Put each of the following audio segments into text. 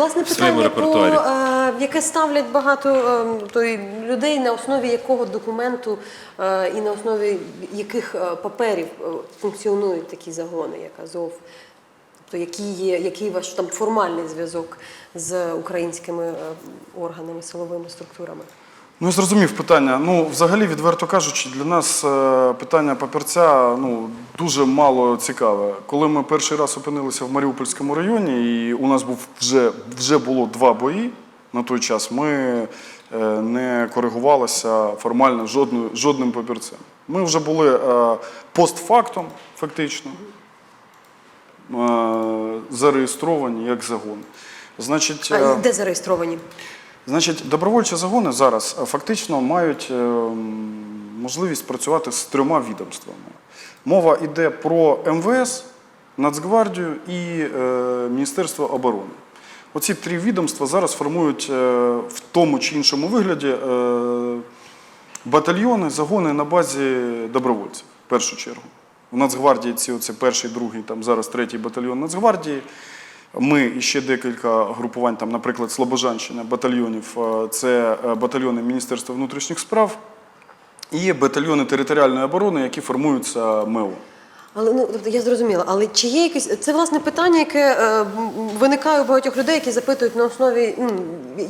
Власне, в своєму питання, по, е, яке ставлять багато е, той, людей, на основі якого документу е, і на основі яких е, паперів е, функціонують такі загони, як Азов? Тобто, який, є, який ваш там формальний зв'язок з українськими е, органами, силовими структурами? Ну, я зрозумів питання. Ну, взагалі, відверто кажучи, для нас е, питання папірця ну, дуже мало цікаве. Коли ми перший раз опинилися в Маріупольському районі, і у нас був вже, вже було два бої на той час, ми е, не коригувалися формально жодною, жодним папірцем. Ми вже були е, постфактом, фактично, зареєстровані як загон. Значить, А де зареєстровані? Значить, добровольчі загони зараз е, фактично мають е, можливість працювати з трьома відомствами. Мова йде про МВС, Нацгвардію і е, Міністерство оборони. Оці три відомства зараз формують в тому чи іншому вигляді батальйони, загони на базі добровольців, в першу чергу. У Нацгвардії ці оце перший, другий, там зараз третій батальйон Нацгвардії. Ми і ще декілька групувань, там, наприклад, Слобожанщина, батальйонів. е, Це е, батальйони Міністерства внутрішніх справ і батальйони територіальної оборони, які формуються МЕО. Але ну тобто я зрозуміла, але чи є якесь це власне питання, яке е, виникає у багатьох людей, які запитують на основі, ну,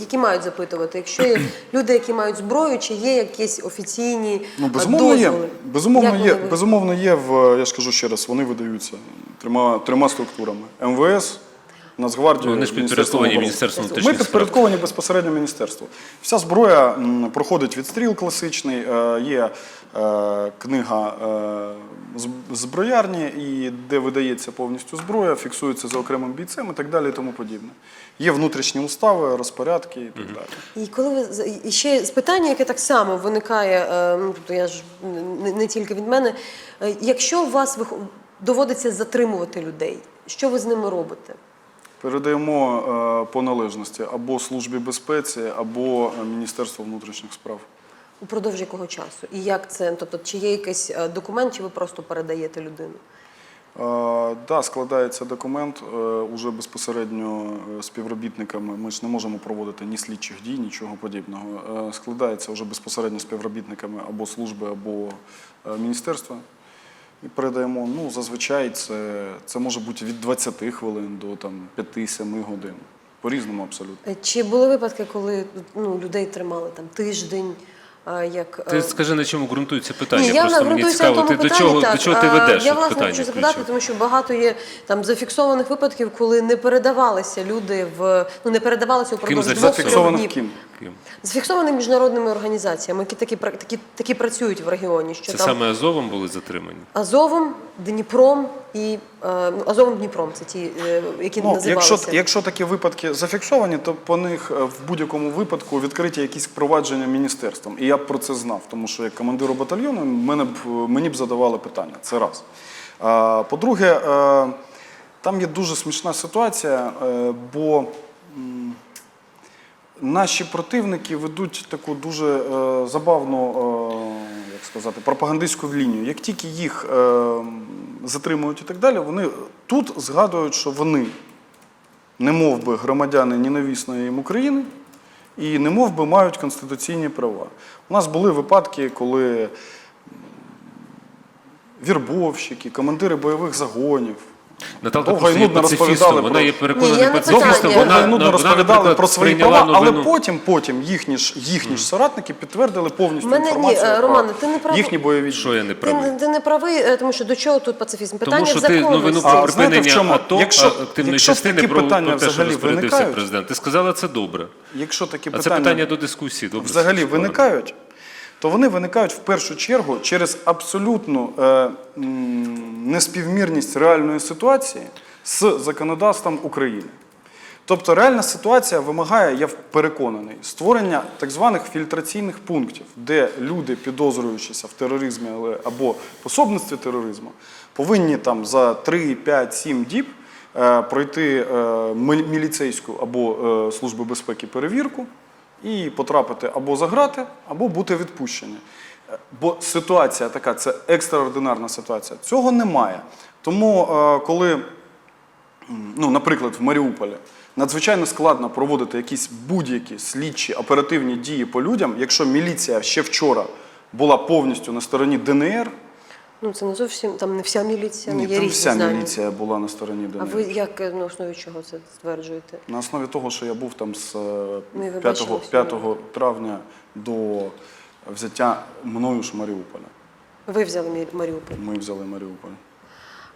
які мають запитувати, якщо є люди, які мають зброю, чи є якісь офіційні Ну, е, безумовно, є. Безумовно, Як є. Безумовно, є в я ж кажу ще раз, вони видаються трьома, трьома структурами: МВС, Нацгвардію, Вони ж підпорядковані. Міністерству Ми підпорядковані безпосередньо міністерству. Вся зброя проходить відстріл класичний, е, є е, книга е, зброярні, і де видається повністю зброя, фіксується за окремим бійцем і так далі і тому подібне. Є внутрішні устави, розпорядки і так далі. І коли ви і ще з питання, яке так само виникає, ну тобто я ж не, тільки від мене. Якщо у вас доводиться затримувати людей, що ви з ними робите? Передаємо е, по належності або Службі безпеці, або е, Міністерству внутрішніх справ. Упродовж якого часу? І як це? Тобто, чи є якийсь е, документ, чи ви просто передаєте людину? Е, Да, складається документ уже безпосередньо співробітниками. Ми ж не можемо проводити ні слідчих дій, нічого подібного. Складається вже безпосередньо співробітниками або служби, або міністерства. І передаємо. Ну, зазвичай це, це може бути від 20 хвилин до там, 5-7 годин. По-різному абсолютно. Е, Чи були випадки, коли ну, людей тримали там тиждень? Як, Ти е, скажи, на чому ґрунтується питання. Ні, я Просто мені цікаво, тому ти до чого, так. до чого ти ведеш? Я власне хочу запитати, тому що багато є там зафіксованих випадків, коли не передавалися люди в ну не передавалися упродовж двох трьох днів. ким? Ким? Зафіксованих міжнародними організаціями, які такі такі, такі працюють в регіоні. Що Це там саме Азовом були затримані? Азовом, Дніпром і е, ну, Азовом Дніпром. Це ті, е, які Ну, називалися. якщо, якщо такі випадки зафіксовані, то по них е, в будь-якому випадку відкриті якісь провадження міністерством. І я б про це знав, тому що як командиру батальйону мене б, мені б задавали питання. Це раз. А, По-друге, е, там є дуже смішна ситуація, е, бо наші противники ведуть таку дуже е, забавну, е, як сказати, пропагандистську лінію. Як тільки їх е, затримують і так далі, вони тут згадують, що вони не мов би громадяни ненавісної їм України і не мов би мають конституційні права. У нас були випадки, коли вірбовщики, командири бойових загонів. Наталка Довго і просто є нудно розповідали вона про- є Ні, переконаним не пацифістом. питання. Вона, Довго і нудно вона, розповідали наприклад, про свої прийняла права, але новину. потім, потім їхні ж, їхні ж соратники підтвердили повністю Мене ні, інформацію е, про Романе, ти не правий. їхні бойові Що я не Ти, правий? не- ти не правий, е, тому що до чого тут пацифізм? Питання Тому що в ти законності. новину А, про знаєте, в припинення чому? АТО, Якщо- активної якщо частини такі про, питання про те, що взагалі розпорядився виникають, президент. Ти сказала, це добре. Якщо такі А це питання, до дискусії. Добре, взагалі виникають, то вони виникають в першу чергу через абсолютну е, неспівмірність реальної ситуації з законодавством України. Тобто реальна ситуація вимагає, я переконаний, створення так званих фільтраційних пунктів, де люди, підозрюючися в тероризмі або пособництві тероризму, повинні там за 3, 5, 7 діб е, пройти е, міліцейську або е, Службу безпеки перевірку і потрапити або за грати, або бути відпущені. Е, Бо ситуація така, це екстраординарна ситуація. Цього немає. Тому, е, коли ну, наприклад, в Маріуполі Надзвичайно складно проводити якісь будь-які слідчі оперативні дії по людям, якщо міліція ще вчора була повністю на стороні ДНР. Ну це не зовсім там не вся міліція, ну Ні, є там різні вся знання. міліція була на стороні А ви як е, на основі чого це стверджуєте? На основі того, що я був там з е, Ну, 5, бачили 5 травня до взяття мною ж Маріуполя. Ви взяли Маріуполь. Ми взяли Маріуполь.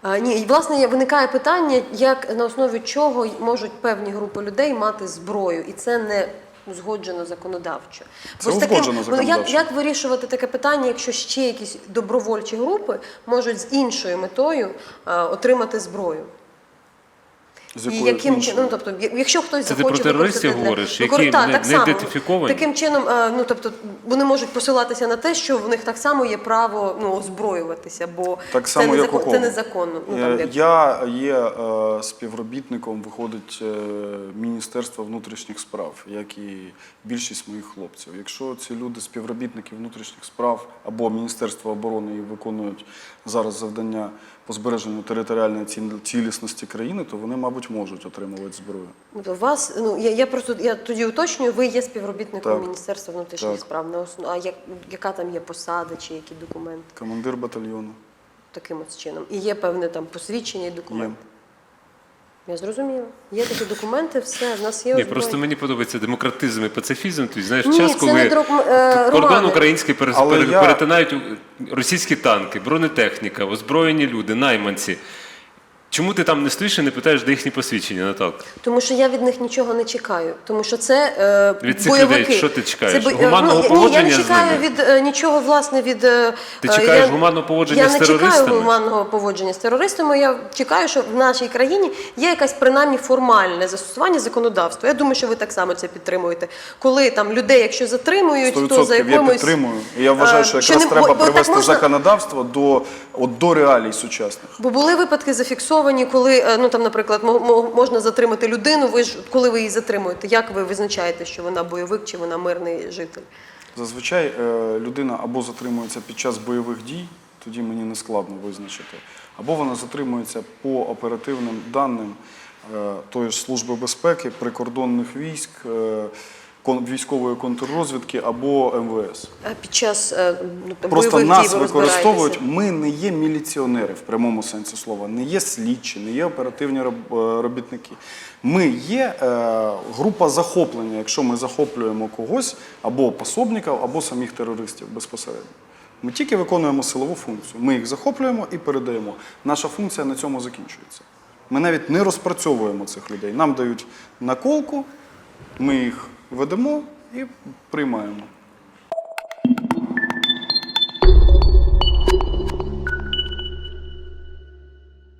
А, ні, і власне виникає питання, як на основі чого можуть певні групи людей мати зброю, і це не узгоджено законодавчо. Це Ось узгоджено законодавчо. як, як вирішувати таке питання, якщо ще якісь добровольчі групи можуть з іншою метою а, отримати зброю? З І яким чином, ну тобто, якщо хтось Це ти захоче про терористів говориш, які викор- Та, не- так не само. ідентифіковані? Таким чином, е, ну тобто, вони можуть посилатися на те, що в них так само є право ну озброюватися, бо Так це, само, як у незакон- це незаконно. Ну, там, Е, як- Я є е, співробітником, виходить, е, Міністерства внутрішніх справ, як і більшість моїх хлопців. Якщо ці люди співробітники внутрішніх справ або Міністерства оборони і виконують зараз завдання по збереженню територіальної цілісності країни, то вони, мабуть, можуть отримувати зброю. Ну, вас, ну я, я просто я тоді уточнюю, ви є співробітником Так. Міністерства внутрішніх Так. справ. На основ... А як, яка там є посада чи які документи Командир батальйону. таким от чином? І є певне там посвідчення і Є. документи. Я зрозуміла. Є такі документи, все, в нас є Ні, просто мені подобається демократизм і пацифізм. Тобто, знаєш, Ні, час, це коли не друк- е, кордон український перес- Але я- перетинають російські танки, бронетехніка, озброєні люди, найманці. Чому ти там не стоїш і не питаєш, де їхні посвідчення, Наталка? Тому що я від них нічого не чекаю. Тому що це е, Від цих бойовики. людей що ти чекаєш? Це бо- е, Гуманного ну, поводження Ні, я з не чекаю ними? від е, нічого власне від. е, Ти е, чекаєш я- гуманного поводження я з не терористами? чекаю гуманного поводження з терористами. Я чекаю, що в нашій країні є якась принаймні формальне застосування законодавства. Я думаю, що ви так само це підтримуєте. Коли там людей, якщо затримують, то за 100% я якимось підтримую. І я вважаю, е, що що якраз не- бо- треба бо так привести можна- законодавство до, от, до реалій сучасних. Бо були випадки зафіксовані, коли е, ну там, наприклад, мо- мо- можна затримати людину. Ви ж коли ви її затримуєте, як ви визначаєте, що вона бойовик чи вона мирний житель? Зазвичай е, людина або затримується під час бойових дій, тоді мені не складно визначити, або вона затримується по оперативним даним е, тої ж Служби безпеки, прикордонних військ, військової контррозвідки або МВС. А під час е, ну, Просто нас ви використовують. Ми не є міліціонери в прямому сенсі слова, не є слідчі, не є оперативні е, робітники. Ми є е, група захоплення, якщо ми захоплюємо когось або пособників, або самих терористів безпосередньо. Ми тільки виконуємо силову функцію. Ми їх захоплюємо і передаємо. Наша функція на цьому закінчується. Ми навіть не розпрацьовуємо цих людей. Нам дають наколку, ми їх ведемо і приймаємо.